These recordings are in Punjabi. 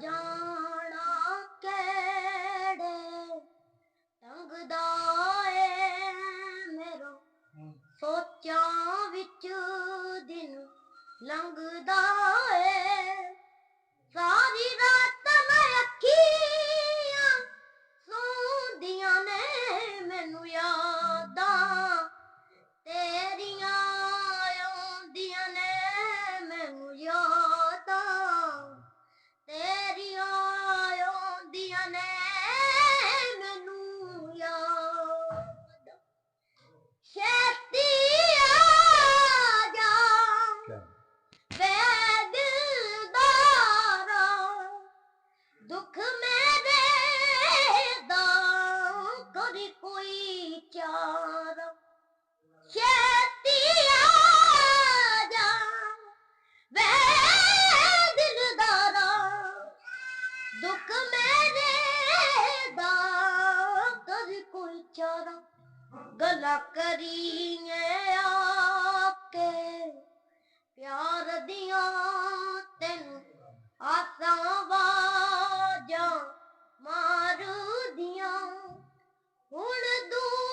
ਜਾਣਾ ਚਾਰਾ ਗਲਾ ਕਰੀਏ ਆਕੇ ਪਿਆਰ ਦੀਆਂ ਤੈਨੂੰ ਆਸਾਂ ਵਾਜਾਂ ਮਾਰਦੀਆਂ। ਹੁਣ ਦੂਰ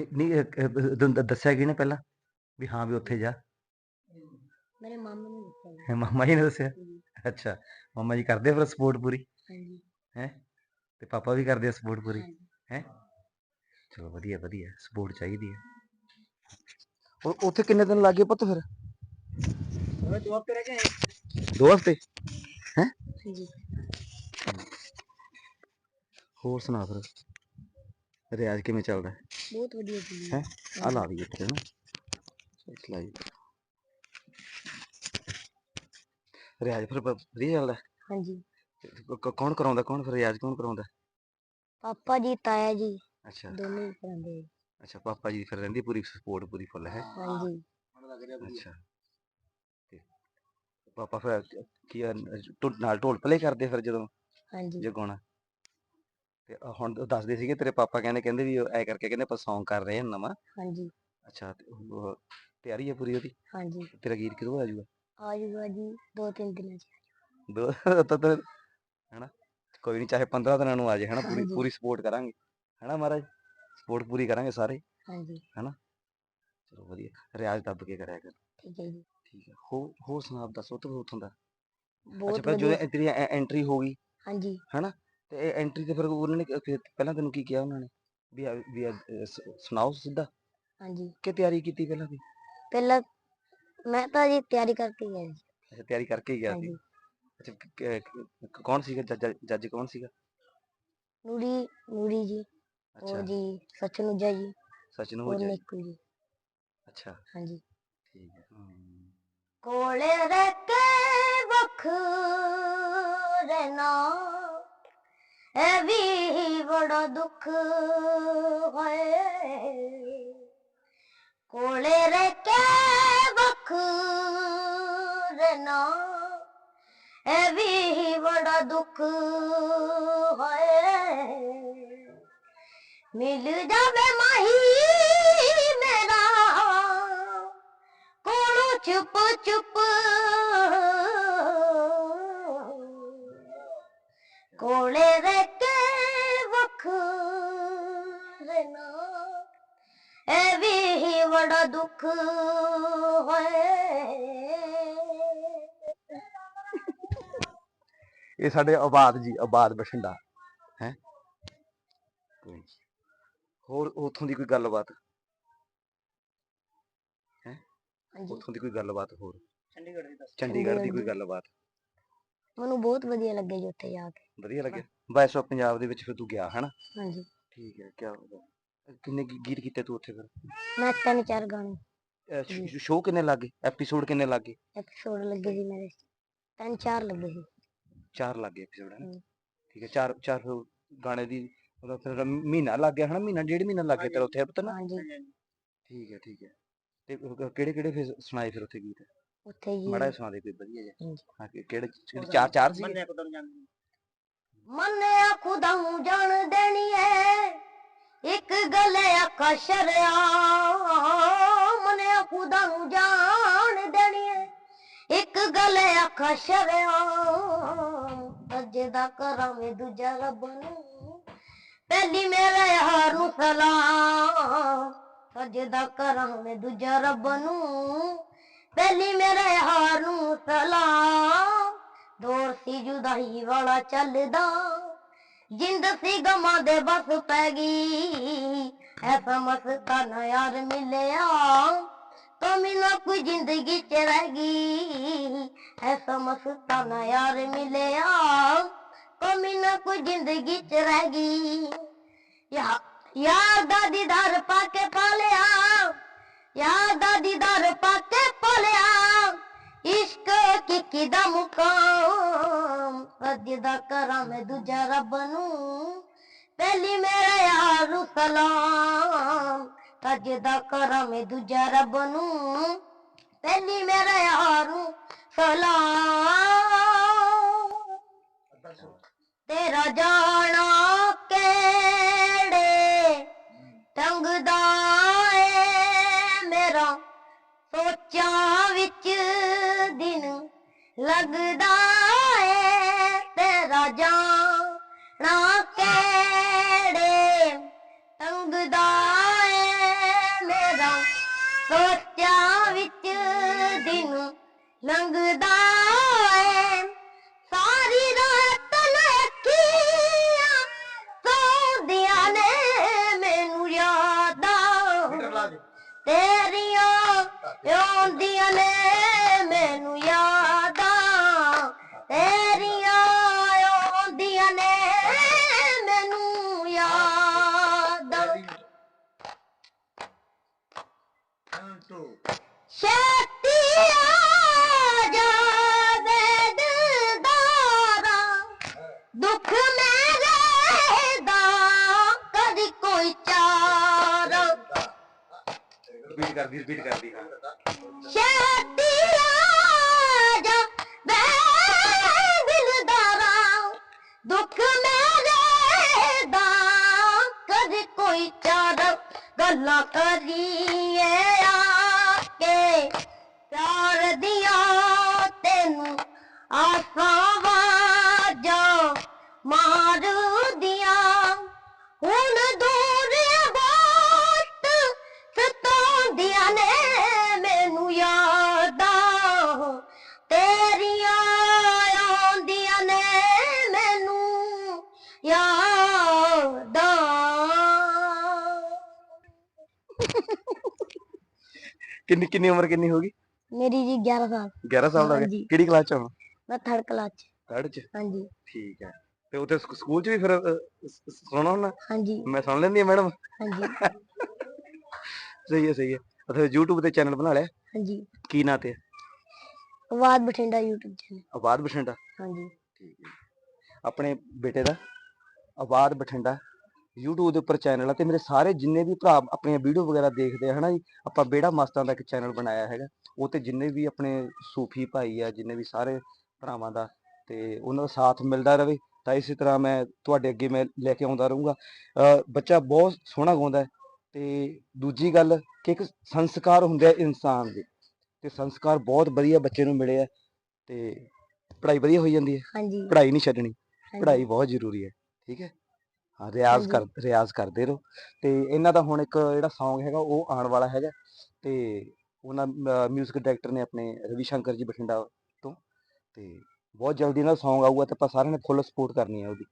ਨਹੀਂ ਨਹੀਂ ਅਹ, ਅਹ, ਤੈਨੂੰ ਦ- ਦੱਸਿਆ ਕਿਹਨੇ ਪਹਿਲਾਂ? ਵੀ ਹਾਂ ਵੀ ਉੱਥੇ ਜਾ। ਮੇਰੇ ਮਾਮੇ ਨੇ ਦਿੱਤਾ ਜੀ। ਹੈਂ, ਮਾਮਾ ਜੀ ਨੇ ਦੱਸਿਆ? ਅੱਛਾ ਮਾਮਾ ਜੀ ਕਰਦੇ ਆ ਫਿਰ ਸਪੋਰਟ ਪੂਰੀ? ਹਾਂਜੀ ਹੈ? ਤੇ ਪਾਪਾ ਵੀ ਕਰਦੇ ਆ ਸਪੋਰਟ ਪੂਰੀ? ਹਾਂਜੀ। ਹੈ? ਚਲੋ ਵਧੀਆ ਵਧੀਆ ਸਪੋਰਟ ਚਾਹੀਦੀ ਹੈ ਉਹ ਉੱਥੇ ਕਿੰਨੇ ਦਿਨ ਲੱਗੇ ਪੁੱਤ ਫਿਰ? ਦੋ ਹਫ਼ਤੇ ਰਹਿ ਗਏ ਦੋ ਹਫ਼ਤੇ? ਹਾਂਜੀ ਹੋਰ ਸੁਣਾ ਫਿਰ। ਰਿਆਜ਼ ਕਿਵੇਂ ਚੱਲਦਾ ਬਹੁਤ ਵਧੀਆ ਜੀ ਹੈ? ਆ ਲਾ ਵੀ ਇੱਥੇ ਨਾ। ਇਸ ਲਈ ਰਿਆਜ਼ ਫਿਰ ਬ- ਵਧੀਆ ਚੱਲਦਾ ਹਾਂਜੀ। ਕ- ਕ- ਕੌਣ ਕਰਾਉਂਦਾ ਕੌਣ ਫਿਰ ਰਿਆਜ਼ ਕੌਣ ਕਰਾਉਂਦਾ ਪਾਪਾ ਜੀ ਤਾਇਆ ਜੀ। ਅੱਛਾ। ਦੋਨੇ ਹੀ ਕਰਾਉਂਦੇ ਆ। ਅੱਛਾ ਪਾਪਾ ਜੀ ਫਿਰ ਰਹਿੰਦੀ ਪੂਰੀ ਸਪੋਰਟ ਪੂਰੀ ਫੁੱਲ ਹੈ। ਹਾਂਜੀ। ਅੱਛਾ। ਤੇ ਪਾਪਾ ਫਿਰ ਕੀ ਆ, ਨਾਲ ਢੋਲ ਪਲੇ ਕਰਦੇ ਫਿਰ ਜਦੋਂ? ਹਾਂਜੀ। ਜੇ ਗਾਉਣਾ। ਤੇ ਹੁਣ ਉਹ ਦੱਸਦੇ ਸੀਗੇ ਤੇਰੇ ਪਾਪਾ ਕਹਿੰਦੇ ਕਹਿੰਦੇ ਵੀ ਐ ਕਰਕੇ ਕਹਿੰਦੇ ਆਪਾਂ Song ਕਰ ਰਹੇ ਹਾਂ ਨਵਾਂ। ਹਾਂਜੀ। ਅੱਛਾ ਤੇ ਉਹ ਤਿਆਰੀ ਹੈ ਪੂਰੀ ਉਹਦੀ? ਹਾਂਜੀ। ਤੇਰਾ ਗੀਤ ਕਿਦੋਂ ਆ ਜਾਊਗਾ? ਆ ਜਾਊਗਾ ਜੀ ਦੋ ਤਿੰਨ ਦਿਨਾਂ ਚ। ਦੋ ਤਾਂ ਤਾਂ ਹੈਨਾ ਕੋਈ ਨਹੀਂ ਚਾਹੇ 15 ਦਿਨਾਂ ਨੂੰ ਆ ਜਾਏ ਹੈਨਾ ਪੂਰੀ ਹਾਂਜੀ। ਪੂਰੀ ਸਪੋਰਟ ਕਰਾਂਗੇ। ਹੈਨਾ ਮਹਾਰਾਜ? ਸਪੋਰਟ ਪੂਰੀ ਕਰਾਂਗੇ ਸਾਰੇ। ਹਾਂਜੀ। ਚਲੋ ਵਧੀਆ ਰਿਆਜ਼ ਦੱਬ ਕੇ ਕਰਿਆ ਕਰ। ਠੀਕ ਹੈ ਜੀ। ਠੀਕ ਹੈ ਹੋ ਹੋਰ ਸੁਣਾ ਦੱਸੋ ਤੂੰ ਉੱਥੋਂ ਦਾ ਅੱਛਾ ਬਹੁਤ ਫਿਰ ਜਦੋਂ ਵਧੀਆ। ਇਹ ਤੇਰੀ ਐਂਟਰੀ ਹੋ ਗਈ ਹਾਂਜੀ। ਤੇ ਐਂਟਰੀ ਤੇ ਫਿਰ ਉਹਨਾਂ ਨੇ ਕ- ਫਿਰ ਪਹਿਲਾਂ ਤੈਨੂੰ ਕੀ ਕਿਹਾ ਉਹਨਾਂ ਨੇ? ਵੀ ਆ- ਵੀ ਆ, ਅ, ਸ- ਸੁਣਾਓ ਸਿੱਧਾ। ਹਾਂਜੀ। ਕਿ ਤਿਆਰੀ ਕੀਤੀ ਪਹਿਲਾਂ ਵੀ ਪਹਿਲਾਂ ਮੈਂ ਤਾਂ ਜੀ ਤਿਆਰੀ ਕਰਕੇ ਗਿਆ ਜੀ ਅੱਛਾ ਤਿਆਰੀ ਕਰਕੇ ਹੀ ਗਿਆ ਸੀ। ਹਾਂਜੀ। ਅੱਛਾ ਕ- ਕ- ਕ- ਕੌਣ ਸੀਗਾ? ਜੱਜ ਜੱਜ ਕੌਣ ਸੀਗਾ? ਨੂਰੀ ਨੂਰੀ ਜੀ। ਅੱਛਾ। ਉਹ ਜੀ ਸਚਨੁਜਾ ਜੀ। ਸਚਿਨ ਔਰ ਹੋ ਜਾਏ ਨਿੱਕੂ ਜੀ ਅੱਛਾ। ਹਾਂਜੀ। ਠੀਕ ਹੈ। ਹਮ, ਕੋਲੇ ਰਹਿ ਕੇ ਵਖ ਰਹਿਣਾ। ਇਹ ਵੀ ਬੜਾ ਦੁੱਖ ਹੈ ਕੋਲੇ ਰਹਿ ਕੇ ਵਖ ਇਹ ਵੀ ਬੜਾ ਦੁੱਖ ਹੈ ਮਿਲ ਜਾਵੇ ਮਾਹੀ ਮੇਰਾ। ਕੋਲੋਂ ਚੁੱਪ ਚੁੱਪ। ਕੋਲੇ ਰਹਿ ਬੜਾ ਦੁੱਖ ਹੈ ਇਹ ਸਾਡੇ ਆਬਾਦ ਜੀ ਆਬਾਦ ਬਠਿੰਡਾ ਹੈ। ਹੋਰ ਉਥੋਂ ਦੀ ਕੋਈ ਗੱਲਬਾਤ? ਹਾਂਜੀ। ਉਥੋਂ ਦੀ ਕੋਈ ਗੱਲਬਾਤ ਹੋਰ? ਚੰਡੀਗੜ੍ਹ ਦੀ ਦੱਸ। ਚੰਡੀਗੜ੍ਹ ਦੀ ਕੋਈ। ਗੱਲਬਾਤ? ਮੈਨੂੰ ਬਹੁਤ ਵਧੀਆ ਲੱਗਿਆ ਜੀ ਉੱਥੇ ਜਾ ਕੇ। ਵਧੀਆ ਲੱਗਿਆ ਵੈਸੇ ਪੰਜਾਬ ਦੇ ਵਿੱਚ ਫਿਰ ਤੂੰ ਗਿਆ ਹਨਾ? ਹਾਂਜੀ। ਠੀਕ ਹੈ ਕਿਆ ਕਿੰਨੇ ਗੀ- ਗੀਤ ਕੀਤੇ ਤੂੰ ਉੱਥੇ ਫਿਰ? ਮੈਂ ਤਿੰਨ ਚਾਰ ਗਾਣੇ। ਸ਼ੋਅ ਕਿੰਨੇ ਲੱਗੇ ਐਪੀਸੋਡ ਕਿੰਨੇ ਲੱਗੇ ਐਪੀਸੋਡ ਲੱਗੇ ਸੀ ਮੇਰੇ। ਤਿੰਨ ਚਾਰ ਲੱਗੇ ਸੀ। ਚਾਰ ਲੱਗੇ ਐਪੀਸੋਡ ਹਨ? ਹਮ। ਠੀਕ ਹੈ ਚਾਰ ਚਾਰ ਗਾਣੇ ਦੀ ਮਤਲਬ ਫਿਰ ਮਹੀਨਾ ਲੱਗ ਗਿਆ ਹਨਾ? ਮਹੀਨਾ ਡੇਢ ਮਹੀਨਾ ਲੱਗ ਗਿਆ ਤੇਰਾ ਉੱਥੇ ਪਤਾ ਨਾ? ਹਾਂਜੀ। ਠੀਕ ਹੈ ਠੀਕ ਹੈ। ਤੇ ਕਿਹੜੇ ਕਿਹੜੇ ਫਿਰ ਸੁਣਾਏ ਫਿਰ ਉੱਥੇ ਗੀਤ? ਉੱਥੇ ਜੀ ਮਾੜਾ ਜਿਹਾ ਸੁਣਾ ਦੇ ਕੋਈ ਵਧੀਆ ਜਿਹਾ। ਹਾਂਜੀ। ਹਾਂ ਕਿ- ਕਿਹੜੇ ਕਿਹੜੇ ਚਾਰ ਚਾਰ ਸੀ ਮੰਨਿਆ ਖੁਦਾ ਨੂੰ ਜਾਣ ਦੇਣੀ ਐ। ਇੱਕ ਗੱਲ ਆਖਾ ਸ਼ਰਿਆ ਮੰਨਿਆ ਖੁਦਾ ਨੂੰ ਜਾਣ ਦੇਣੀ ਐ ਇੱਕ ਗੱਲ ਆਖਾ ਸ਼ਰਿਆ ਅੱਜ ਦਾ ਕਰਾਂਗੇ ਦੂਜਾ ਰੱਬ ਨੂੰ। ਪਹਿਲੀ ਮੇਰੇ ਯਾਰ ਨੂੰ ਸਲਾਮ ਅੱਜ ਦਾ ਕਰਾਂਗੇ ਦੂਜਾ ਰੱਬ ਨੂੰ। ਪਹਿਲੀ ਮੇਰੇ ਯਾਰ ਨੂੰ ਸਲਾਮ ਦੌਰ ਸੀ ਜੁਦਾਈ ਵਾਲਾ ਚੱਲਦਾ। ਜਿੰਦ ਸੀ ਗਮਾਂ ਦੇ ਬਸ ਪੈ ਗਈ। ਐਸਾ ਮਸਤਾਨਾ ਯਾਰ ਮਿਲਿਆ, ਕਮੀ ਨਾ ਕੋਈ ਜ਼ਿੰਦਗੀ ਚ ਰਹਿ ਗਈ। ਐਸਾ ਮਸਤਾਨਾ ਯਾਰ ਮਿਲਿਆ, ਕਮੀ ਨਾ ਕੋਈ ਜ਼ਿੰਦਗੀ ਚ ਰਹਿ ਗਈ। ਯਾਰ ਦਾ ਦੀਦਾਰ ਪਾ ਕੇ ਪਾਲਿਆ, ਯਾਰ ਦਾ ਦੀਦਾਰ ਪਾ ਕੇ ਪਾਲਿਆ। ਇਸ਼ਕ ਕੀ ਕਿਦਾ ਮੁਕਾਮ ਅੱਜ ਕਰਾਂ ਮੈਂ ਦੂਜਾ ਰੱਬ ਨੂੰ। ਪਹਿਲੀ ਮੇਰਾ ਯਾਰ ਸਲਾਮ ਅੱਜ ਕਰਾਂ ਮੈਂ ਦੂਜਾ ਰੱਬ ਨੂੰ। ਪਹਿਲੀ ਮੇਰਾ ਯਾਰ ਸਲਾਮ। ਤੇਰਾ ਜਾਣਾ ਕਿਹੜੇ ਟੰਗ ਦਾ ਏ ਮੇਰਾ? ਸੋਚਾਂ ਵਿੱਚ ਦਿਨ ਲੱਗਦਾ ਏ ਤੇਰਾ ਜਾਣਾ ਕਿਹੜੇ ਟੰਗ ਦਾ ਏ ਮੇਰਾ ਸੋਚਾਂ ਵਿੱਚ ਦਿਨ ਲੰਘਦਾ ਏ। ਸਾਰੀ ਰਾਤ ਨੱਕੀਆਂ ਸੌਂਦੀਆਂ ਨੇ ਮੈਨੂੰ ਯਾਦਾਂ। ਤੇਰੀਆਂ ਆਉਂਦੀਆਂ ਨੇ ਕਰਦੀ ਰਿਪੀਟ ਕਰਦੀ ਹਾਂ ਕਿੰਨੀ ਕਿੰਨੀ ਉਮਰ ਕਿੰਨੀ ਹੋ ਗਈ? ਮੇਰੀ ਜੀ 11 ਸਾਲ। 11 ਸਾਲ ਦਾ ਹੋ ਗਿਆ। ਹਾਂਜੀ। ਕਿਹੜੀ ਕਲਾਸ ਚ ਮੈਂ ਥਰਡ ਕਲਾਸ ਚ। ਥਰਡ ਚ? ਹਾਂਜੀ। ਠੀਕ ਹੈ। ਤੇ ਉੱਥੇ ਸਕੂ- ਸਕੂਲ ਚ ਵੀ ਫਿਰ ਸੁਣਾਉਣਾ ਹੁੰਦਾ ਹਾਂਜੀ। ਮੈਂ ਸੁਣ ਲੈਂਦੀ ਆ ਮੈਡਮ। ਹਾਂਜੀ। ਸਹੀ ਹੈ ਸਹੀ ਹੈ। ਅੱਛਾ YouTube ਤੇ ਚੈਨਲ ਬਣਾ ਲਿਆ। ਹਾਂਜੀ। ਕੀ ਨਾਂ ਤੇ? ਆਵਾਜ਼ ਬਠਿੰਡਾ YouTube ਚੈਨਲ ਆਬਾਦ ਬਠਿੰਡਾ? ਹਾਂਜੀ। ਠੀਕ ਹੈ। ਆਪਣੇ ਬੇਟੇ ਦਾ? ਆਬਾਦ ਬਠਿੰਡਾ। YouTube ਦੇ ਉੱਪਰ ਚੈਨਲ ਆ ਤੇ ਮੇਰੇ ਸਾਰੇ ਜਿੰਨੇ ਵੀ ਭਰਾ ਆਪਣੀਆਂ ਵੀਡੀਓ ਵਗੈਰਾ ਦੇਖਦੇ ਆ ਹਨਾ ਜੀ ਆਪਾਂ ਬੇੜਾ ਮਸਤਾਂ ਦਾ ਇੱਕ ਚੈਨਲ ਬਣਾਇਆ ਹੈਗਾ ਉਹ ਤੇ ਜਿੰਨੇ ਵੀ ਆਪਣੇ ਸੂਫੀ ਭਾਈ ਆ ਜਿੰਨੇ ਵੀ ਸਾਰੇ ਭਰਾਵਾਂ ਦਾ ਤੇ ਉਹਨਾਂ ਦਾ ਸਾਥ ਮਿਲਦਾ ਰਵੇ ਤਾਂ ਇਸੇ ਤਰ੍ਹਾਂ ਮੈਂ ਤੁਹਾਡੇ ਅੱਗੇ ਮੈਂ ਲੈ ਕੇ ਆਉਂਦਾ ਰਹੂੰਗਾ। ਬੱਚਾ ਬਹੁਤ ਸੋਹਣਾ ਗਾਉਂਦਾ ਤੇ ਦੂਜੀ ਗੱਲ ਕਿ ਇੱਕ ਸੰਸਕਾਰ ਹੁੰਦੇ ਆ ਇਨਸਾਨ ਦੇ ਤੇ ਸੰਸਕਾਰ ਬਹੁਤ ਵਧੀਆ ਬੱਚੇ ਨੂੰ ਮਿਲੇ ਆ ਤੇ ਪੜ੍ਹਾਈ ਵਧੀਆ ਹੋਈ ਜਾਂਦੀ ਹੈ। ਹਾਂਜੀ। ਪੜ੍ਹਾਈ ਨਹੀਂ ਛੱਡਣੀ। ਪੜ੍ਹਾਈ ਬਹੁਤ ਜ਼ਰੂਰੀ ਹੈ ਠੀਕ ਹੈ? ਹਾਂ ਰਿਆਜ਼ ਕਰ ਰਿਆਜ਼ ਕਰਦੇ ਰਹੋ। ਤੇ ਇਹਨਾਂ ਦਾ ਹੁਣ ਇੱਕ ਜਿਹੜਾ Song ਹੈਗਾ ਉਹ ਆਉਣ ਵਾਲਾ ਹੈਗਾ। ਤੇ ਉਹਨਾਂ 뮤직 ਡਾਇਰੈਕਟਰ ਨੇ ਆਪਣੇ ਰਵੀ ਸ਼ੰਕਰ ਜੀ ਬਠਿੰਡਾ ਤੋਂ। ਤੇ ਬਹੁਤ ਜਲਦੀ ਇਹਨਾਂ ਦਾ Song ਆਊਗਾ ਤੇ ਆਪਾਂ ਸਾਰਿਆਂ ਨੇ ਫੁੱਲ ਸਪੋਰਟ ਕਰਨੀ ਹੈ ਉਹਦੀ।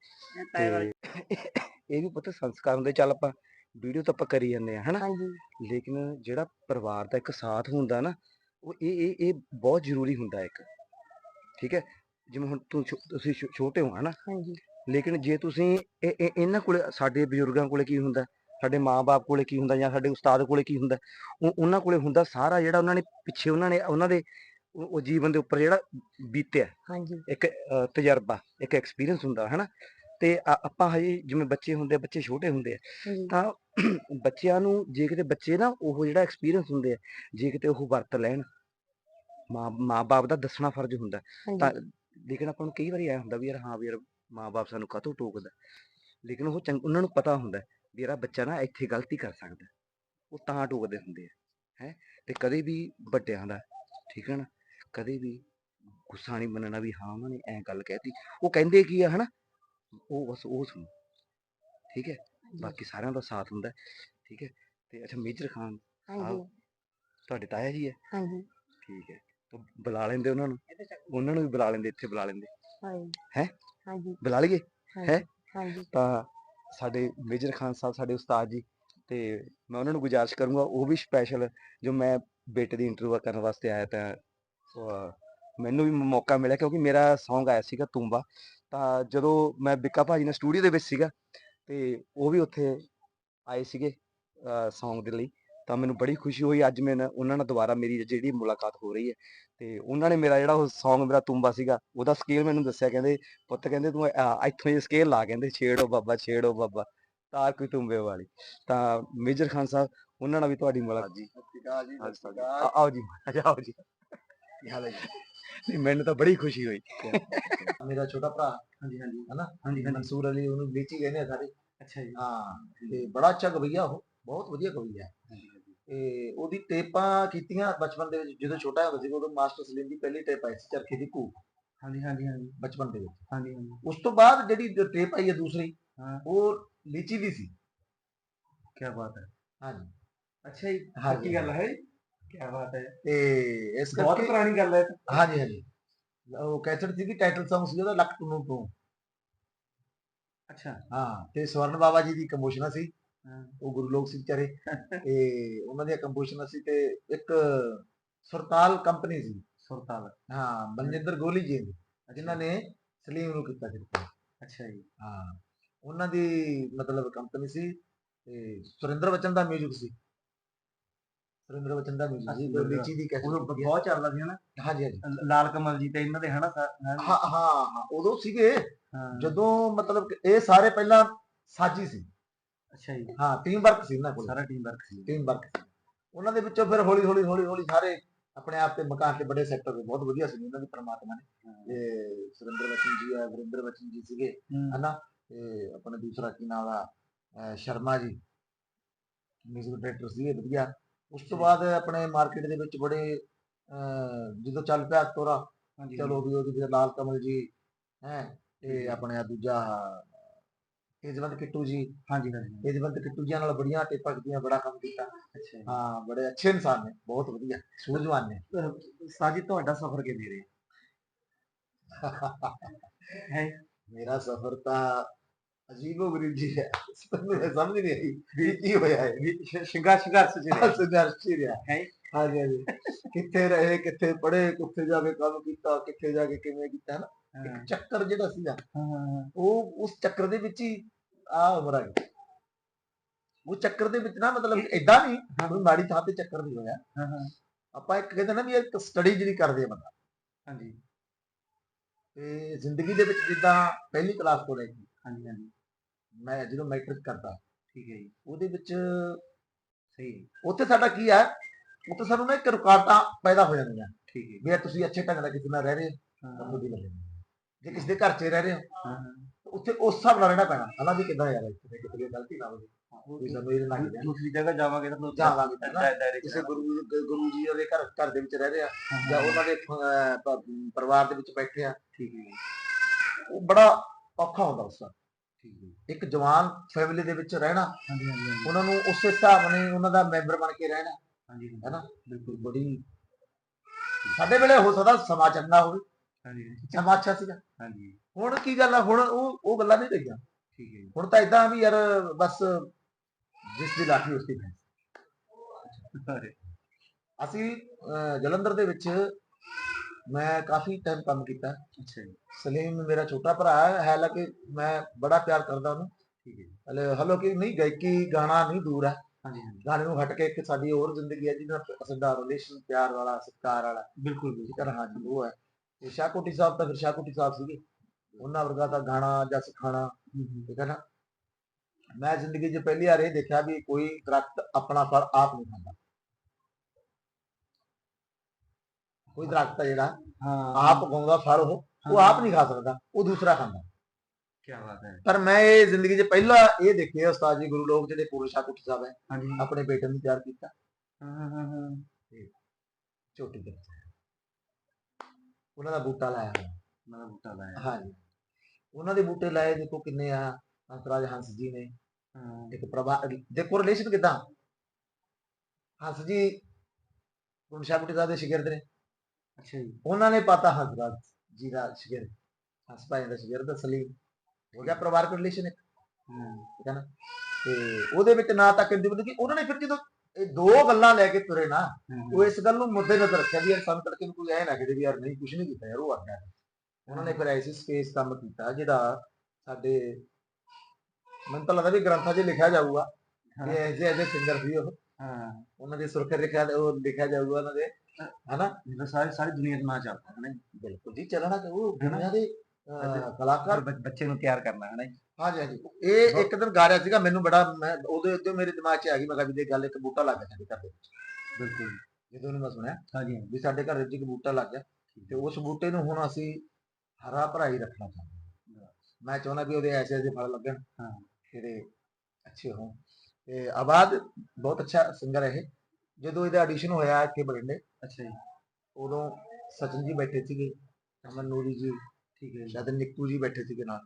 ਤੇ ਇਹ ਵੀ ਪਤਾ ਸੰਸਕਾਰ ਹੁੰਦੇ ਚੱਲ ਆਪਾਂ ਵੀਡੀਓ ਤਾਂ ਆਪਾਂ ਕਰੀ ਜਾਂਦੇ ਆ ਹਨਾ? ਹਾਂਜੀ। ਲੇਕਿਨ ਜਿਹੜਾ ਪਰਿਵਾਰ ਦਾ ਇੱਕ ਸਾਥ ਹੁੰਦਾ ਨਾ ਉਹ ਇਹ ਇਹ ਇਹ ਬਹੁਤ ਜ਼ਰੂਰੀ ਹੁੰਦਾ ਇੱਕ। ਠੀਕ ਹੈ? ਜਿਵੇਂ ਹੁਣ ਤੂੰ ਤੁਸੀਂ ਛੋਟੇ ਹੋ ਹਨਾ? ਹਾਂਜੀ। ਲੇਕਿਨ ਜੇ ਤੁਸੀਂ ਇਹ ਇਹ- ਇਹਨਾਂ ਕੋਲੇ ਸਾਡੇ ਬਜ਼ੁਰਗਾਂ ਕੋਲੇ ਕੀ ਹੁੰਦਾ? ਸਾਡੇ ਮਾਪੇ ਕੋਲੇ ਕੀ ਹੁੰਦਾ ਜਾਂ ਸਾਡੇ ਉਸਤਾਦ ਕੋਲੇ ਕੀ ਹੁੰਦਾ? ਉਹ ਉਹਨਾਂ ਕੋਲੇ ਹੁੰਦਾ ਸਾਰਾ ਜਿਹੜਾ ਉਹਨਾਂ ਨੇ ਪਿੱਛੇ ਉਹਨਾਂ ਨੇ ਉਹਨਾਂ ਦੇ ਉਹ ਉਹ ਜੀਵਨ ਦੇ ਉੱਪਰ ਜਿਹੜਾ ਬੀਤਿਆ। ਹਾਂਜੀ। ਇੱਕ ਤਜਰਬਾ ਇੱਕ ਐਕਸਪੀਰੀਅੰਸ ਹੁੰਦਾ ਹਨਾ? ਤੇ ਆ- ਆਪਾਂ ਹਜੇ ਜਿਵੇਂ ਬੱਚੇ ਹੁੰਦੇ ਆ ਬੱਚੇ ਛੋਟੇ ਹੁੰਦੇ ਆ ਹਾਂਜੀ। ਤਾਂ ਬੱਚਿਆਂ ਨੂੰ ਜੇ ਕਿਤੇ ਬੱਚੇ ਨਾ ਉਹ ਜਿਹੜਾ ਐਕਸਪੀਰੀਅੰਸ ਹੁੰਦੇ ਆ ਜੇ ਕਿਤੇ ਉਹ ਵਰਤ ਲੈਣ ਮਾਂ ਮਾਂ-ਬਾਪ ਦਾ ਦੱਸਣਾ ਫਰਜ਼ ਹੁੰਦਾ। ਹੈ। ਹਾਂਜੀ। ਤਾਂ ਲੇਕਿਨ ਆਪਾਂ ਨੂੰ ਕਈ ਵਾਰੀ ਐ ਹੁੰਦਾ ਵੀ ਯਾਰ ਹਾਂ ਵੀ ਯਾਰ ਮਾਂ-ਬਾਪ ਸਾਨੂੰ ਕਾਹਤੋਂ ਟੋਕਦਾ? ਲੇਕਿਨ ਉਹ ਚੰਗ ਉਹਨਾਂ ਨੂੰ ਪਤਾ ਹੁੰਦਾ ਵੀ ਆਹ ਬੱਚਾ ਨਾ ਇੱਥੇ ਗਲਤੀ ਕਰ ਸਕਦਾ। ਉਹ ਤਾਂ ਟੋਕਦੇ ਹੁੰਦੇ ਆ ਹੈ? ਤੇ ਕਦੇ ਵੀ ਵੱਡਿਆਂ ਦਾ ਠੀਕ ਹੈ ਨਾ? ਕਦੇ ਵੀ ਗੁੱਸਾ ਨਹੀਂ ਮੰਨਣਾ ਵੀ ਹਾਂ ਉਹਨਾਂ ਨੇ ਐਂ ਗੱਲ ਕਹਿਤੀ ਉਹ ਕਹਿੰਦੇ ਕੀ ਆ ਹਨਾ? ਉਹ ਬਸ ਉਹ ਸੁਣੋ ਠੀਕ ਹੈ? ਬਾਕੀ ਸਾਰਿਆਂ ਦਾ ਸਾਥ ਹੁੰਦਾ ਠੀਕ ਹੈ? ਤੇ ਅੱਛਾ ਮੇਜਰ ਖਾਨ ਹਾਂਜੀ। ਤੁਹਾਡੇ ਤਾਇਆ ਜੀ ਹੈ ਹਾਂਜੀ। ਠੀਕ ਹੈ ਤਾਂ ਬੁਲਾ ਲੈਂਦੇ ਉਹਨਾਂ ਨੂੰ? ਉਹਨਾਂ ਨੂੰ ਵੀ ਬੁਲਾ ਲੈਂਦੇ ਇੱਥੇ ਬੁਲਾ ਲੈਂਦੇ। ਹਾਂਜੀ। ਹੈਂ? ਹਾਂਜੀ। ਬੁਲਾ ਲਈਏ ਹਾਂਜੀ ਹਾਂਜੀ। ਤਾਂ ਸਾਡੇ ਮੇਜਰ ਖਾਨ ਸਾਹਿਬ ਸਾਡੇ ਉਸਤਾਦ ਜੀ ਤੇ ਮੈਂ ਉਹਨਾਂ ਨੂੰ ਗੁਜ਼ਾਰਿਸ਼ ਕਰੂੰਗਾ ਉਹ ਵੀ ਸਪੈਸ਼ਲ ਜੋ ਮੈਂ ਬੇਟੇ ਦੀ ਇੰਟਰਵਿਊ ਕਰਨ ਵਾਸਤੇ ਆਇਆ ਤਾਂ ਮੈਨੂੰ ਵੀ ਮੌਕਾ ਮਿਲਿਆ ਕਿਉਂਕਿ ਮੇਰਾ Song ਆਇਆ ਸੀਗਾ ਤੂੰਬਾ ਤਾਂ ਜਦੋਂ ਮੈਂ ਬਿੱਕਾ ਭਾਜੀ ਨਾਲ ਸਟੂਡੀਓ ਦੇ ਵਿੱਚ ਸੀਗਾ ਤੇ ਉਹ ਵੀ ਉੱਥੇ ਆਏ ਸੀਗੇ Song ਦੇ ਲਈ। ਤਾਂ ਮੈਨੂੰ ਬੜੀ ਖੁਸ਼ੀ ਹੋਈ ਅੱਜ ਮੈਂ ਨਾ- ਉਹਨਾਂ ਨਾਲ ਦੁਬਾਰਾ ਮੇਰੀ ਜਿਹੜੀ ਮੁਲਾਕਾਤ ਹੋ ਰਹੀ ਹੈ। ਤੇ ਉਹਨਾਂ ਨੇ ਮੇਰਾ ਜਿਹੜਾ ਉਹ Song ਮੇਰਾ ਤੂੰਬਾ ਸੀਗਾ ਉਹਦਾ ਸਕੇਲ ਮੈਨੂੰ ਦੱਸਿਆ ਕਹਿੰਦੇ ਪੁੱਤ ਕਹਿੰਦੇ ਤੂੰ ਇੱਥੋਂ ਇਹ ਸਕੇਲ ਲਾ ਕਹਿੰਦੇ ਛੇੜੋ ਬਾਬਾ ਛੇੜੋ ਬਾਬਾ ਤਾਰ ਕੋਈ ਤੁੰਬੇ ਵਾਲੀ। ਤਾਂ ਮੇਜਰ ਖਾਨ ਸਾਹਿਬ ਉਹਨਾਂ ਨਾਲ ਵੀ ਤੁਹਾਡੀ ਮੁਲਾਕਾਤ ਜੀ ਹਾਂਜੀ। ਆਓ ਜੀ ਆਓ ਜੀ। ਮੈਨੂੰ ਤਾਂ ਬੜੀ ਖੁਸ਼ੀ ਹੋਈ। ਮੇਰਾ ਛੋਟਾ ਭਰਾ ਹਾਂਜੀ ਹਾਂਜੀ ਹਨਾ? ਹਾਂਜੀ ਮਨਸੂਰ ਅਲੀ ਉਹਨੂੰ ਲੀਚੀ ਕਹਿੰਦੇ ਆ ਸਾਰੇ। ਅੱਛਾ ਜੀ। ਹਾਂ ਤੇ ਬੜਾ ਅੱਛਾ ਕਵੀਆ ਉਹ ਬਹੁਤ ਵਧੀਆ ਕਵੀ ਹੈ ਤੇ ਉਹਦੀ ਟੇਪਾਂ ਕੀਤੀਆਂ ਬਚਪਨ ਦੇ ਵਿੱਚ ਜਦੋਂ ਛੋਟਾ ਹੁੰਦਾ ਸੀ ਉਦੋਂ ਮਾਸਟਰ ਸਲੀਮ ਦੀ ਪਹਿਲੀ ਟੇਪ ਆਈ ਸੀ ਚਰਖੇ ਦੀ ਕੂ ਹਾਂਜੀ ਹਾਂਜੀ ਹਾਂਜੀ। ਬਚਪਨ ਦੇ ਵਿੱਚ। ਹਾਂਜੀ ਹਾਂਜੀ। ਉਸ ਤੋਂ ਬਾਅਦ ਜਿਹੜੀ ਟੇਪ ਆਈ ਹੈ ਦੂਸਰੀ ਹਾਂ। ਉਹ ਲੀਚੀ ਦੀ ਸੀ। ਕੀ ਬਾਤ ਹੈ। ਹਾਂਜੀ। ਅੱਛਾ ਜੀ। ਕੀ ਗੱਲ ਹੈ ਕੀ ਬਾਤ ਹੈ। ਤੇ ਇਸ ਬਹੁਤ ਕਰਕੇ ਪੁਰਾਣੀ ਗੱਲ ਹੈ। ਹਾਂਜੀ ਹਾਂਜੀ। ਉਹ ਕੈਸਟ ਸੀ ਕਿ ਟਾਈਟਲ Song ਸੀ ਉਹਦਾ ਲੱਕ ਨੂੰ ਤੋਂ। ਅੱਛਾ। ਹਾਂ ਤੇ ਸਵਰਨ ਬਾਬਾ ਜੀ ਦੀ ਕੰਪੋਜ਼ਿਸ਼ਨ ਸੀ। ਉਹ ਗੁਰੂ ਲੋਕ ਸੀ ਵਿਚਾਰੇ ਤੇ ਉਹਨਾਂ ਦੀਆਂ ਕੰਪੋਜ਼ਿਸ਼ਨ ਸੀ ਤੇ ਇੱਕ ਸੁਰਤਾਲ ਕੰਪਨੀ ਸੀ ਸੁਰਤਾਲ ਹਾਂ ਮਨਜਿੰਦਰ ਗੋਲੀ ਜੀ ਦੀ, ਜਿਨ੍ਹਾਂ ਨੇ ਸਲੀਮ ਨੂੰ ਕੀਤਾ ਸੀ ਅੱਛਾ ਜੀ ਹਾਂ ਉਹਨਾਂ ਦੀ ਮਤਲਬ ਕੰਪਨੀ ਸੀ ਤੇ ਸੁਰਿੰਦਰ ਬਚਨ ਦਾ 뮤직 ਸੀ ਸੁਰਿੰਦਰ ਬਚਨ ਦਾ 뮤직 ਸੀ ਸੁਰਿੰਦਰ। ਲੀਚੀ ਦੀ ਕੈਸਟ ਉਦੋਂ ਬਹੁਤ ਚੱਲਦਾ ਸੀ ਹਨਾ ਹਾਂਜੀ ਹਾਂਜੀ ਲਾਲ ਕਮਲ ਜੀ ਤੇ ਇਹਨਾਂ ਦੇ ਹਨਾ ਸਾ- ਹਾਂ ਹਾਂ ਹਾਂ ਉਦੋਂ ਸੀਗੇ ਹਾਂ ਜਦੋਂ ਮਤਲਬ ਕਿ ਇਹ ਸਾਰੇ ਪਹਿਲਾਂ ਸਾਜੀ ਸੀ ਅੱਛਾ ਜੀ। ਹਾਂ ਟੀਮ ਵਰਕ ਸੀ ਕੋਲ। ਸਾਰਾ ਟੀਮ ਵਰਕ ਸੀ। ਟੀਮ ਵਰਕ ਉਹਨਾਂ ਦੇ ਵਿੱਚੋਂ ਫਿਰ ਹੌਲੀ ਹੌਲੀ ਹੌਲੀ ਹੌਲੀ ਸਾਰੇ ਆਪਣੇ ਆਪ ਤੇ ਮਕਾਨ ਤੇ ਵੱਡੇ ਸੈਕਟਰ ਦੇ ਬਹੁਤ ਵਧੀਆ ਸੀ ਉਹਨਾਂ ਦੀ ਪ੍ਰਮਾਤਮਾ ਨੇ। ਤੇ ਸੁਰਿੰਦਰ ਬਚਨ ਜੀ ਹੈ ਵਰਿੰਦਰ ਬਚਨ ਜੀ ਸੀਗੇ ਹਨਾ? ਤੇ ਆਪਣੇ ਦੂਸਰਾ ਕੀ ਨਾਮ ਆ ਸ਼ਰਮਾ ਜੀ ਮਿਊਜ਼ਿਕ ਡਾਇਰੈਕਟਰ ਸੀਗੇ ਵਧੀਆ। ਉਸ ਤੋਂ ਬਾਅਦ ਆਪਣੇ ਮਾਰਕੀਟ ਦੇ ਵਿੱਚ ਬੜੇ ਜਦੋਂ ਚੱਲ ਪਿਆ ਤੋਰਾ ਚਲੋ ਵੀ ਉਹਦੇ ਵਿੱਚ ਲਾਲ ਕਮਲ ਜੀ ਹੈ ਤੇ ਆਪਣੇ ਆ ਦੂਜਾ ਤੇਜਵੰਤ ਕਿੱਟੂ ਜੀ ਹਾਂਜੀ ਹਾਂਜੀ। ਤੇਜਵੰਤ ਕਿੱਟੂ ਜੀ ਨਾਲ ਬੜੀਆਂ ਟੇਪਾਂ ਕੀਤੀਆਂ ਬੜਾ ਕੰਮ ਕੀਤਾ। ਅੱਛਾ ਜੀ। ਹਾਂ ਬੜੇ ਅੱਛੇ ਇਨਸਾਨ ਨੇ ਬਹੁਤ ਵਧੀਆ ਸੂਝਵਾਨ ਨੇ। ਸਾਜੀ ਤੁਹਾਡਾ ਸਫ਼ਰ ਕਿਵੇਂ ਰਿਹਾ? ਹੈ? ਮੇਰਾ ਸਫ਼ਰ ਤਾਂ ਅਜੀਬੋ ਗਰੀਬ ਜੀ ਹੈ ਮੈਨੂੰ ਸਮਝ ਨਹੀਂ ਆਈ ਵੀ ਕੀ ਹੋਇਆ ਹੈ ਸ਼ਿੰਗਾਰ ਸੰਘਰਸ਼ ਚ ਰਿਹਾ? ਸੰਘਰਸ਼ ਰਿਹਾ। ਹੈਂ? ਹਾਂਜੀ ਹਾਂਜੀ। ਕਿੱਥੇ ਰਹੇ ਕਿੱਥੇ ਪੜ੍ਹੇ ਕਿੱਥੇ ਜਾ ਕੇ ਕੰਮ ਕੀਤਾ ਕਿੱਥੇ ਜਾ ਕੇ ਕਿਵੇਂ ਕੀਤਾ ਨਾ ਹਾਂ, ਚੱਕਰ ਜਿਹੜਾ ਸੀਗਾ ਉਹ ਉਸ ਚੱਕਰ ਦੇ ਵਿੱਚ ਹੀ ਆ ਉਮਰ ਆ ਗਈ। ਉਹ ਚੱਕਰ ਦੇ ਵਿੱਚ ਨਾ ਮਤਲਬ ਇਦਾਂ ਨਹੀਂ ਕੋਈ ਮਾੜੀ ਥਾਂ ਤੇ ਚੱਕਰ ਨਹੀਂ ਹੋਇਆ। ਆਪਾਂ ਇੱਕ ਕਹਿੰਦੇ ਨਾ ਵੀ ਇੱਕ ਸਟੱਡੀ ਜਿਹੜੀ ਕਰਦੇ ਆ ਬੰਦਾ। ਹਾਂਜੀ। ਤੇ ਜ਼ਿੰਦਗੀ ਦੇ ਵਿੱਚ ਜਿੱਦਾਂ ਪਹਿਲੀ ਕਲਾਸ ਤੋਂ ਲੈ ਕੇ ਹਾਂਜੀ ਹਾਂਜੀ। ਮੈਂ ਜਦੋਂ ਮੈਟ੍ਰਿਕ ਕਰਦਾ ਠੀਕ ਹੈ ਜੀ। ਉਹਦੇ ਵਿੱਚ ਸਹੀ ਉੱਥੇ ਸਾਡਾ ਕੀ ਹੈ ਉੱਥੇ ਸਾਨੂੰ ਨਾ ਇੱਕ ਰੁਕਾਵਟਾਂ ਪੈਦਾ ਹੋ ਜਾਂਦੀਆਂ। ਠੀਕ ਹੈ ਵੀ ਤੁਸੀਂ ਅੱਛੇ ਢੰਗ ਨਾਲ ਕਿਸੇ ਨਾਲ ਰਹਿ ਰਹੇ ਹੋ ਤਾਂ ਤੁਹਾਡੀ ਨਹੀਂ। ਜੇ ਕਿਸੇ ਦੇ ਘਰ 'ਚ ਰਹਿ ਰਹੇ ਹੋ ਉੱਥੇ ਉਸ ਹਿਸਾਬ ਨਾਲ ਰਹਿਣਾ ਪੈਣਾ। ਵੀ ਕਿੱਦਾਂ ਯਾਰ ਇੱਥੇ ਕਿਤੇ ਕੋਈ ਗਲਤੀ ਨਾ ਹੋਵੇ। ਵੀ ਸਾਨੂੰ ਇਹ ਨਾ ਕਿਤੇ ਦੂਸਰੀ ਜਗ੍ਹਾ ਜਾਵਾਂਗੇ ਤਾਂ ਜਾਵਾਂਗੇ ਡਾਇਰੈਕਟ ਕਿਸੇ ਗੁਰੂ ਗੁਰੂ ਜੀ ਦੇ ਘਰ ਘਰ ਦੇ ਵਿੱਚ ਰਹਿ ਰਹੇ ਆ ਜਾਂ ਉਹਨਾਂ ਦੇ ਪਰਿਵਾਰ ਦੇ ਵਿੱਚ ਬੈਠੇ ਆ। ਠੀਕ ਹੈ ਉਹ ਬੜਾ ਔਖਾ ਹੁੰਦਾ ਉਸ ਦਾ। ਇੱਕ ਜਵਾਨ ਫੈਮਿਲੀ ਦੇ ਵਿੱਚ ਰਹਿਣਾ ਹਾਂਜੀ ਹਾਂਜੀ ਉਹਨਾਂ ਨੂੰ ਉਸੇ ਹਿਸਾਬ ਨਾਲ ਉਹਨਾਂ ਦਾ ਮੈਂਬਰ ਬਣ ਕੇ ਰਹਿਣਾ। ਹਾਂਜੀ ਹਾਂਜੀ, ਹੈਨਾ? ਬਿਲਕੁਲ ਬੜੀ ਸਾਡੇ ਵੇਲੇ ਹੋ ਸਕਦਾ ਸਮਾਂ ਚੰਗਾ ਹੋਵੇ। ਹਾਂਜੀ ਸਮਾਂ ਅੱਛਾ ਸੀਗਾ। ਹਾਂਜੀ। ਹੁਣ ਕੀ ਗੱਲ ਆ? ਹੁਣ ਉਹ ਉਹ ਗੱਲਾਂ ਨਹੀਂ ਰਹੀਆਂ। ਠੀਕ ਹੈ ਜੀ। ਹੁਣ ਤਾਂ ਇਦਾਂ ਵੀ ਯਾਰ ਬਸ ਜਿਸ ਦੀ ਲਾਠੀ ਉਸ ਦੀ ਭੈਂਸ ਅਸੀਂ ਜਲੰਧਰ ਦੇ ਵਿੱਚ ਮੈਂ ਕਾਫੀ ਟਾਈਮ ਕੰਮ ਕੀਤਾ। ਅੱਛਾ ਜੀ। ਸਲੀਮ ਮੇਰਾ ਛੋਟਾ ਭਰਾ ਹੈ ਹਾਲਾਂਕਿ ਮੈਂ ਬੜਾ ਪਿਆਰ ਕਰਦਾ ਉਹਨੂੰ। ਠੀਕ ਹੈ ਜੀ, ਹਲੇ ਹਾਲਾਂਕਿ ਨਹੀਂ ਗਾਇਕੀ ਗਾਣਾ ਨਹੀਂ ਦੂਰ ਹੈ। ਹਾਂਜੀ ਗਾਣੇ ਨੂੰ ਹਟ ਕੇ ਇੱਕ ਸਾਡੀ ਹੋਰ ਜ਼ਿੰਦਗੀ ਹੈ ਜਿਹਦਾ ਸਾਡਾ ਰਿਲੇਸ਼ਨ ਪਿਆਰ ਵਾਲਾ ਸਤਿਕਾਰ ਵਾਲਾ। ਬਿਲਕੁਲ ਬਿਲਕੁਲ। ਹਾਂਜੀ ਉਹ ਹੈ। ਤੇ ਸ਼ਾਹਕੋਟੀ ਸਾਹਿਬ ਤਾਂ ਫਿਰ ਸ਼ਾਹਕੋਟੀ ਸਾਹਿਬ ਸੀਗੇ। ਉਹਨਾਂ ਵਰਗਾ ਤਾਂ ਗਾਣਾ ਜਾਂ ਸਿਖਾਣਾ। ਠੀਕ ਹੈ ਨਾ? ਮੈਂ ਜ਼ਿੰਦਗੀ 'ਚ ਪਹਿਲੀ ਵਾਰ ਇਹ ਦੇਖਿਆ ਵੀ ਕੋਈ ਦਰਖਤ ਆਪਣਾ ਫਲ ਆਪ ਨਹੀਂ ਖਾਂਦਾ। ਕੋਈ ਦਰਖਤ ਜਿਹੜਾ ਆਪ ਉਗਾਉਂਦਾ ਫਲ ਉਹ ਉਹ ਆਪ ਨਹੀਂ ਖਾ ਸਕਦਾ ਉਹ ਦੂਸਰਾ ਖਾਂਦਾ। ਕੀ ਬਾਤ ਹੈ। ਪਰ ਮੈਂ ਇਹ ਜ਼ਿੰਦਗੀ 'ਚ ਪਹਿਲਾਂ ਇਹ ਦੇਖਿਆ ਉਸਤਾਦ ਜੀ ਗੁਰੂ ਲੋਕ ਜਿਹੜੇ ਪੁਰਸ਼ਾ ਕੁੱਟ ਸਾਹਿਬ ਹੈ ਆਪਣੇ ਬੇਟੇ ਨੂੰ ਤਿਆਰ ਕੀਤਾ। ਹਾਂ ਹਾਂ ਹਾਂ ਛੋਟੀ ਤੇ। ਉਹਨਾਂ ਦਾ ਬੂਟਾ ਲਾਇਆ ਹੋਇਆ। ਮੈਂ ਬੂਟਾ ਲਾਇਆ ਹਾਂਜੀ। ਉਹਨਾਂ ਦੇ ਬੂਟੇ ਲਾਏ ਦੇਖੋ ਕਿੰਨੇ ਆ ਹੰਸਰਾਜ ਹੰਸ ਜੀ ਨੇ। ਹਾਂ। ਇੱਕ ਪ੍ਰਭਾ ਦੇਖੋ ਰਿਲੇਸ਼ਨ ਕਿਦਾਂ? ਹੰਸ ਜੀ ਗੁਰਸ਼ਾ ਕੁੱਟੀ ਸਾਹਿਬ ਦੇ ਸ਼ਾਗਿਰਦ ਨੇ। ਅੱਛਾ ਜੀ। ਉਹਨਾਂ ਨੇ ਪਤਾ ਹੰਸਰਾਜ ਜੀ ਦਾ ਸ਼ਾਗਿਰਦ। ਹੰਸ ਭਾਈ ਦਾ ਸ਼ਾਗਿਰਦ ਸਲੀਮ ਹੋ ਗਿਆ ਪਰਿਵਾਰਕ ਰਿਲੇਸ਼ਨ ਇੱਕ। ਹਾਂ। ਠੀਕ ਹੈ ਨਾ? ਤੇ ਉਹਦੇ ਵਿੱਚ ਨਾ ਤਾਂ ਕਹਿੰਦੇ ਮਤਲਬ ਕਿ ਉਹਨਾਂ ਨੇ ਫਿਰ ਜਦੋਂ ਇਹ ਦੋ ਗੱਲਾਂ ਲੈ ਕੇ ਤੁਰੇ ਨਾ ਉਹ ਇਸ ਗੱਲ ਨੂੰ ਮੁੱਦੇ ਨਜ਼ਰ ਰੱਖਿਆ ਵੀ ਯਾਰ ਸਾਨੂੰ ਤੜਕੇ ਨੂੰ ਕੋਈ ਐ ਨਾ ਕਿਤੇ ਵੀ ਯਾਰ ਨਹੀਂ ਕੁਝ ਨਹੀਂ ਕੀਤਾ ਯਾਰ ਉਹ ਆਗਿਆ ਉਹਨਾਂ ਨੇ ਫਿਰ ਐਸੀ ਸਪੇਸ ਕੰਮ ਕੀਤਾ ਜਿਹੜਾ ਸਾਡੇ ਮੈਨੂੰ ਤਾਂ ਲੱਗਦਾ ਵੀ ਗ੍ਰੰਥਾਂ 'ਚ ਲਿਖਿਆ ਜਾਊਗਾ ਕਿ ਐਸੇ ਐਸੇ ਸਿੰਗਰ ਸੀ ਉਹ। ਹਾਂ। ਉਹਨਾਂ ਦੇ ਸੁਰਖਰ ਲਿਖਿਆ ਉਹ ਲਿਖਿਆ ਜਾਊਗਾ ਉਹਨਾਂ ਦੇ ਹਨਾ? ਜਿਹੜਾ ਸਾਰੀ ਸਾਰੀ ਦੁਨੀਆ ਦਾ ਨਾਂ ਚੱਲਦਾ ਹੈ ਨਾ ਬਿਲਕੁਲ ਜੀ ਚੱਲਣਾ ਤੇ ਉਹ ਦੁਨੀਆ ਦੇ ਕਲਾਕਾਰ ਬੱਚੇ ਨੂੰ ਤਿਆਰ ਕਰਨਾ ਹੈ ਨਾ ਜੀ। ਹਾਂਜੀ ਹਾਂਜੀ। ਇਹ ਇੱਕ ਦਿਨ ਗਾ ਰਿਹਾ ਸੀਗਾ ਮੈਨੂੰ ਬੜਾ ਮੈਂ ਉਹਦੇ ਉੱਤੇ ਮੇਰੇ ਦਿਮਾਗ 'ਚ ਆ ਗਈ ਮੈਂ ਕਿਹਾ ਵੀ ਇਹ ਗੱਲ ਇੱਕ ਬੂਟਾ ਲੱਗ ਗਿਆ ਸਾਡੇ ਘਰ ਦੇ ਵਿੱਚ। ਬਿਲਕੁਲ। ਜਦੋਂ ਉਹਨੂੰ ਮੈਂ ਸੁਣਿਆ। ਹਾਂਜੀ ਵੀ ਸਾਡੇ ਘਰ ਵਿੱਚ ਇੱਕ ਬੂਟਾ ਲੱਗ ਗਿਆ। ਤੇ ਉਸ ਬੂਟੇ ਨੂੰ ਹੁਣ ਅਸੀਂ ਹਰਾ ਭਰਾ ਹੀ ਰੱਖਣਾ ਚਾਹੁੰਦੇ ਮੈਂ ਚਾਹੁੰਦਾ ਵੀ ਉਹਦੇ ਐਸੇ ਐਸੇ ਫਲ ਲੱਗਣ ਹਾਂ। ਜਿਹੜੇ ਅੱਛੇ ਹੋਣ। ਤੇ ਆਬਾਦ ਬਹੁਤ ਅੱਛਾ ਸਿੰਗਰ ਹੈ ਜਦੋਂ ਇਹਦਾ ਆਡੀਸ਼ਨ ਹੋਇਆ ਇੱਥੇ ਬਰਿੰਡੇ ਅੱਛਾ ਜੀ। ਉਦੋਂ ਸਚਿਨ ਜੀ ਬੈਠੇ ਸੀਗੇ ਅਮਨ ਨੂਰੀ ਜੀ ਠੀਕ ਹੈ ਸ਼ਾਇਦ ਨਿੱਕੂ ਜੀ ਬੈਠੇ ਸੀਗੇ ਨਾਲ।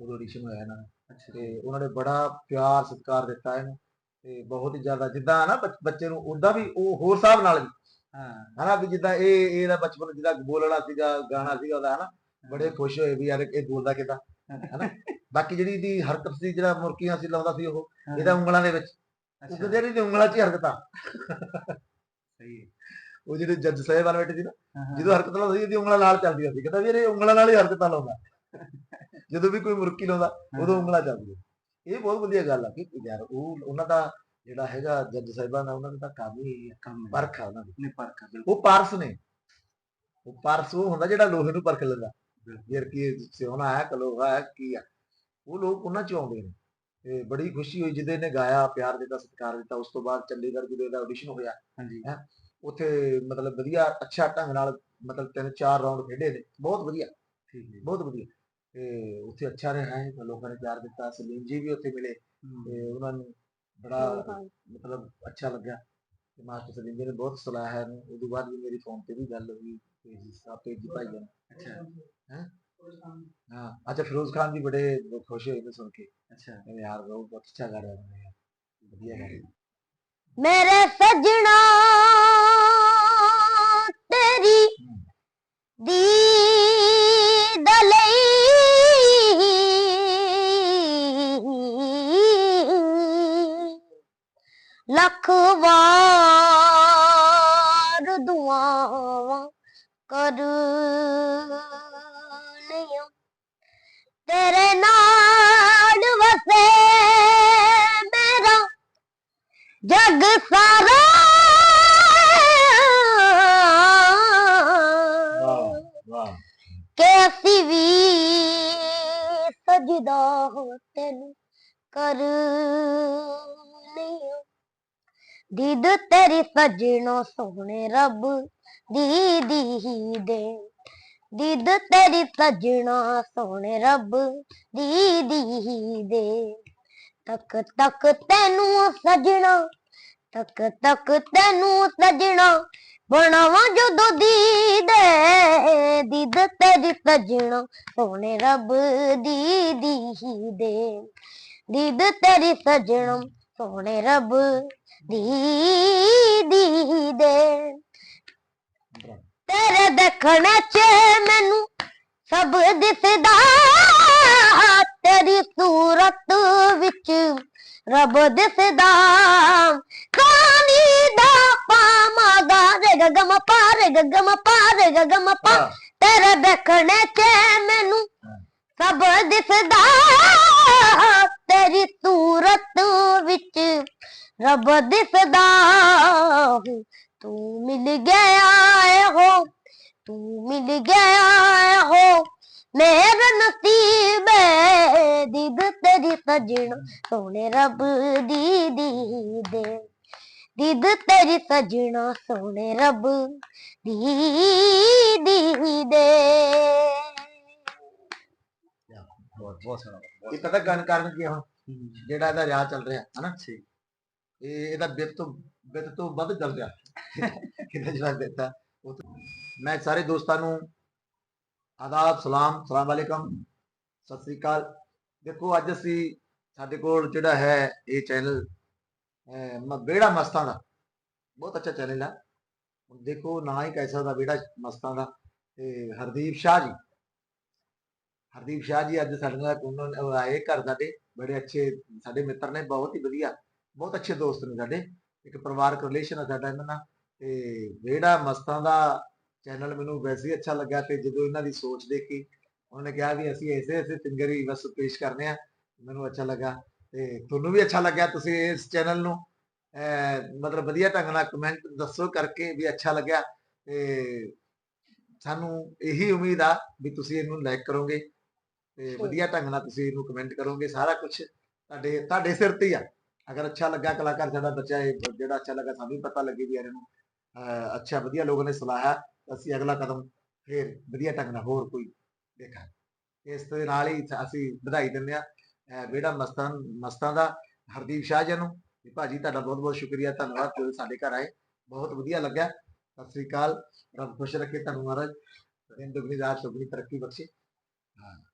ਉਦੋਂ ਆਡੀਸ਼ਨ ਹੋਇਆ ਇਹਨਾਂ ਦਾ। ਤੇ ਉਹਨਾਂ ਨੇ ਬੜਾ ਪਿਆਰ ਸਤਿਕਾਰ ਦਿੱਤਾ ਇਹਨੂੰ। ਤੇ ਬਹੁਤ ਹੀ ਜ਼ਿਆਦਾ ਜਿੱਦਾਂ ਨਾ ਬੱਚ- ਨੂੰ ਉਦਾਂ ਵੀ ਉਹ ਹੋਰ ਹਿਸਾਬ ਨਾਲ ਵੀ। ਹਾਂ। ਹਨਾ ਵੀ ਜਿੱਦਾਂ ਇਹ ਇਹਦਾ ਬਚਪਨ ਜਿਹਦਾ ਬੋਲਣਾ ਸੀਗਾ ਗਾਣਾ ਸੀਗਾ ਉਹਦਾ ਹਨਾ। ਬੜੇ ਖੁਸ਼ ਹੋਏ ਵੀ ਯਾਰ ਇਹ ਬੋਲਦਾ ਕਿਦਾਂ ਹਨਾ। ਬਾਕੀ ਜਿਹੜੀ ਦੀ ਹਰਕਤ ਸੀ ਜਿਹੜਾ ਮੁਰਕੀਆਂ ਸੀ ਲਾਉਂਦਾ ਸੀ ਉਹ ਇਹਦਾ ਉਂਗਲਾਂ ਦੇ ਵਿੱਚ। ਉਹ ਅੱਛਾ ਕਹਿੰਦੇ ਨੇ ਉਂਗਲਾਂ 'ਚ ਹਰਕਤਾਂ। ਸਹੀ ਹੈ। ਉਹ ਜਿਹੜੇ ਜੱਜ ਸਾਹਿਬਾਨ ਬੈਠੇ ਸੀ ਨਾ। ਜਦੋਂ ਹਰਕਤ ਲਾਉਂਦਾ ਸੀ ਇਹਦੀ ਉਂਗਲਾਂ ਨਾਲ ਚੱਲਦੀਆਂ ਸੀ। ਕਹਿੰਦਾ ਵੀ ਇਹ ਉਂਗਲਾਂ ਨਾਲ ਹੀ ਹਰਕਤਾਂ ਲਾਉਂਦਾ। ਜਦੋਂ ਵੀ ਕੋਈ ਮੁਰਕੀ ਲਾਉਂਦਾ ਉਦੋਂ ਉਂਗਲਾਂ ਚੱਲਦੀਆਂ। ਇਹ ਬਹੁਤ ਵਧੀਆ ਗੱਲ ਆ ਕਿ ਯਾਰ ਉਹ ਉਹਨਾਂ ਦਾ ਜਿਹੜਾ ਹੈਗਾ ਜੱਜ ਸਾਹਿਬਾਨ ਦਾ ਉਹਨਾਂ ਦਾ ਤਾਂ ਕੰਮ ਹੀ ਕੰਮ। ਪਰਖ ਆ ਉਹਨਾਂ ਦੀ। ਨਹੀਂ ਪਰਖ ਉਹ ਪਾਰਸ ਨੇ। ਉਹ ਪਾਰਸ ਉਹ ਹੁੰਦਾ ਜਿਹੜਾ ਲੋਹੇ ਨੂੰ ਪਰਖ ਲੈਂਦਾ। ਯਾਰ ਕੀ ਸਿਉਣਾ ਹੈ ਕਲੋਹਾ ਹੈ ਕੀ ਆ? ਉਹ ਲੋਕ ਉਹਨਾਂ ਚ ਆਉਂਦੇ ਨੇ। ਤੇ ਬੜੀ ਖੁਸ਼ੀ ਹੋਈ ਜਿਹਦੇ ਨੇ ਗਾਇਆ ਪਿਆਰ ਦਿੱਤਾ ਸਤਿਕਾਰ ਦਿੱਤਾ। ਉਸ ਤੋਂ ਬਾਅਦ ਚੰਡੀਗੜ੍ਹ ਜਦੋਂ ਇਹਦਾ ਆਡੀਸ਼ਨ ਹੋਇਆ ਹਾਂਜੀ। ਉੱਥੇ ਮਤਲਬ ਵਧੀਆ ਅੱਛਾ ਢੰਗ ਨਾਲ ਮਤਲਬ ਤਿੰਨ ਚਾਰ ਰਾਉਂਡ ਖੇਡੇ ਨੇ। ਬਹੁਤ ਵਧੀਆ। ਠੀਕ ਹੈ। ਬਹੁਤ ਵਧੀਆ। ਤੇ ਉੱਥੇ ਅੱਛਾ ਰਿਹਾ ਹੈ ਲੋਕਾਂ ਨੇ ਪਿਆਰ ਦਿੱਤਾ ਸਲੀਮ ਜੀ ਵੀ ਉੱਥੇ ਮਿਲੇ। ਤੇ ਉਹਨਾਂ ਨੂੰ ਬੜਾ ਮਤਲਬ ਅੱਛਾ ਲੱਗਿਆ। ਤੇ ਮਾਸਟਰ ਸਲੀਮ ਜੀ ਨੇ ਬਹੁਤ ਸਲਾਹ ਹੈ। ਉਦੋਂ ਬਾਅਦ ਵੀ ਮੇਰੀ ਫੋਨ ਤੇ ਵੀ ਗੱਲ ਹੋਈ ਤੇ ਜਿਸ ਤਰ੍ਹਾਂ ਤੇਜੀ ਭਾਈ ਜਾਨ ਅੱਛਾ। ਹਾਂ? ਅੱਛਾ ਫਿਰੋਜ਼ ਖਾਨ ਵੀ ਬੜੇ ਖੁਸ਼ ਹੋਏ ਨੇ ਸੁਣ ਕੇ। ਅੱਛਾ। ਯਾਰ ਬਹੁਤ ਅੱਛਾ ਗਾ ਰਿਹਾ ਯਾਰ ਵਧੀਆ ਰਿਹਾ ਮੇਰੇ ਸਜਣਾ ਦੀਦ ਲਈ। ਲੱਖ ਵਾਰ ਦੁਆਵਾਂ ਕਰਨੀਆਂ ਤੇਰੇ ਨਾਲ ਵਸੇ ਮੇਰਾ ਜਗ ਸਾਰਾ ਸਜਦਾ ਹੋ ਤੈਨੂੰ ਕਰ ਦੀਦ ਤੇਰੀ ਸਜਣੋ ਸੋਹਣੇ ਰੱਬ ਦੀ ਦੀ ਦੇ। ਦੀਦ ਤੇਰੀ ਸਜਣਾ ਸੋਹਣੇ ਰੱਬ ਦੀਦੀ ਹੀ ਦੇ। ਤੱਕ ਤੱਕ ਤੈਨੂੰ ਸਜਣਾ, ਤੱਕ ਤੱਕ ਤੈਨੂੰ ਸਜਣਾ ਬਣਾਵਾਂ ਜਦੋਂ ਦੀਦੇ ਦੀਦ ਤੇਰੀ ਸਜਣਾ ਸੋਹਣੇ ਰੱਬ ਦੀਦੀ ਹੀ ਦੀਦ ਤੇਰੀ ਸਜਣਾ ਸੋਹਣੇ ਰੱਬ ਦੀ ਹੀ ਦੇ। ਤੇਰੇ ਦੇਖਣੇ ਚ ਮੈਨੂੰ ਸਭ ਦਿਸਦਾ, ਤੇਰੀ ਸੂਰਤ ਵਿੱਚ ਰੱਬ ਦਿਸਦਾ ਕਾਨੀ ਦਾ ਪਾਮਾ ਗਾ ਰੇ ਗ ਗ ਮ ਪਾ ਰੇ ਗ ਗ ਮ ਪਾ ਰੇ ਗ ਗ ਮ ਪਾ ਤੇਰੇ ਦੇਖਣੇ ਚ ਮੈਨੂੰ ਸਭ ਦਿਸਦਾ ਤੇਰੀ ਸੂਰਤ ਵਿੱਚ ਰੱਬ ਦਿਸਦਾ। ਤੂੰ ਮਿਲ ਗਿਆ ਹੋ ਤੂੰ ਮਿਲ ਗਿਆ ਹੋ। ਮੇਰਾ ਨਸੀਬ ਦੀਦ ਤੇਰੀ ਸਜਣ ਸੋਹਣੇ ਰੱਬ ਦੀ ਦੀ ਦੇ ਦੀਦ ਤੇਰੀ ਸਜਣਾ ਸੋਹਣੇ ਰੱਬ ਦੀ ਦੀ ਦੇ ਬਹੁਤ ਬਹੁਤ ਸੋਹਣਾ ਇਹ ਪਤਾ ਗੱਲ ਕਰਨ ਕੀ ਹੁਣ? ਜਿਹੜਾ ਇਹਦਾ ਰਿਆਜ਼ ਚੱਲ ਰਿਹਾ ਹਨਾ? ਠੀਕ। ਇਹ ਇਹਦਾ ਬਿੱਤ ਤੋਂ ਬਿੱਤ ਤੋਂ ਵੱਧ ਚੱਲ ਰਿਹਾ। ਕਿੰਨਾ ਜਿਹੜਾ ਦਿੱਤਾ? ਮੈਂ ਸਾਰੇ ਦੋਸਤਾਂ ਨੂੰ ਆਦਾਬ, ਸਲਾਮ ਸਲਾਮ ਵਾਲੇਕਮ ਸਤਿ ਸ੍ਰੀ ਅਕਾਲ। ਦੇਖੋ, ਅੱਜ ਅਸੀਂ ਸਾਡੇ ਕੋਲ ਜਿਹੜਾ ਹੈ ਇਹ ਚੈਨਲ ਬੇੜਾ ਮਸਤਾਂ ਦਾ ਬਹੁਤ ਅੱਛਾ ਚੈਨਲ ਹੈ ਦੇਖੋ, ਨਾ ਹੀ ਕਹਿ ਸਕਦਾ ਬੇੜਾ ਮਸਤਾਂ ਦਾ ਤੇ ਹਰਦੀਪ ਸ਼ਾਹ ਜੀ। ਹਰਦੀਪ ਸ਼ਾਹ ਜੀ ਅੱਜ ਸਾਡੇ ਨਾਲ ਉਹਨਾਂ ਆਏ ਘਰ ਸਾਡੇ। ਬੜੇ ਅੱਛੇ ਸਾਡੇ ਮਿੱਤਰ ਨੇ, ਬਹੁਤ ਹੀ ਵਧੀਆ। ਬਹੁਤ ਅੱਛੇ ਦੋਸਤ ਨੇ ਸਾਡੇ। ਇੱਕ ਪਰਿਵਾਰਕ ਰਿਲੇਸ਼ਨ ਹੈ ਸਾਡਾ ਇਹਨਾਂ ਨਾਲ। ਤੇ ਜਿਹੜਾ ਮਸਤਾਂ ਦਾ ਚੈਨਲ ਮੈਨੂੰ ਵੈਸੇ ਹੀ ਅੱਛਾ ਲੱਗਾ ਤੇ ਜਦੋਂ ਇਹਨਾਂ ਦੀ ਸੋਚ ਦੇਖੀ ਉਹਨਾਂ ਨੇ ਕਿਹਾ ਵੀ ਅਸੀਂ ਐਸੇ ਐਸੇ ਸਿੰਗਰ ਹੀ ਬਸ ਪੇਸ਼ ਕਰਨੇ ਆ ਮੈਨੂੰ ਅੱਛਾ ਲੱਗਾ ਤੇ ਤੁਹਾਨੂੰ ਵੀ ਅੱਛਾ ਲੱਗਿਆ ਤੁਸੀਂ ਇਸ ਚੈਨਲ ਨੂੰ। ਮਤਲਬ ਵਧੀਆ ਢੰਗ ਨਾਲ ਕਮੈਂਟ ਦੱਸੋ ਕਰਕੇ ਵੀ ਅੱਛਾ ਲੱਗਿਆ ਤੇ ਸਾਨੂੰ ਇਹੀ ਉਮੀਦ ਆ ਵੀ ਤੁਸੀਂ ਇਹਨੂੰ ਲਾਈਕ ਕਰੋਗੇ ਤੇ. ਵਧੀਆ ਢੰਗ ਨਾਲ ਤੁਸੀਂ ਇਹਨੂੰ ਕਮੈਂਟ ਕਰੋਗੇ ਸਾਰਾ ਕੁਝ ਤੁਹਾਡੇ ਤੁਹਾਡੇ ਸਿਰ ਤੇ ਹੀ ਆ। ਅਗਰ ਅੱਛਾ ਲੱਗਾ ਕਲਾਕਾਰ ਸਾਡਾ ਬੱਚਾ ਇਹ ਜਿਹੜਾ ਅੱਛਾ ਲੱਗਾ ਸਾਨੂੰ ਵੀ ਪਤਾ ਲੱਗੇ ਵੀ ਯਾਰ ਇਹਨੂੰ ਅੱਛਾ ਵਧੀਆ ਲੋਕਾਂ ਨੇ ਸਲਾਹਿਆ। ਤਾਂ ਅਸੀਂ ਅਗਲਾ ਕਦਮ ਫੇਰ ਵਧੀਆ ਢੰਗ ਨਾਲ ਹੋਰ ਕੋਈ ਦੇਖਾਂ ਇਸ ਦੇ ਨਾਲ ਹੀ ਅਸੀਂ ਵਧਾਈ ਦਿੰਦੇ ਆ ਬੇੜਾ ਮਸਤਾਂ ਮਸਤਾਂ ਦਾ ਹਰਦੀਪ ਸ਼ਾਹ ਜੀ ਨੂੰ। ਵੀ ਭਾਜੀ, ਤੁਹਾਡਾ ਬਹੁਤ ਬਹੁਤ ਸ਼ੁਕਰੀਆ। ਧੰਨਵਾਦ ਤੁਸੀਂ ਸਾਡੇ ਘਰ ਆਏ। ਬਹੁਤ ਵਧੀਆ ਲੱਗਿਆ। ਸਤਿ ਸ੍ਰੀ ਅਕਾਲ। ਰੱਬ ਖੁਸ਼ ਰੱਖੇ। ਤੁਹਾਨੂੰ ਮਹਾਰਾਜ ਦਿਨ ਦੁਗਣੀ, ਰਾਤ ਚੌਗਣੀ ਤਰੱਕੀ ਬਖਸ਼ੇ। ਹਾਂ।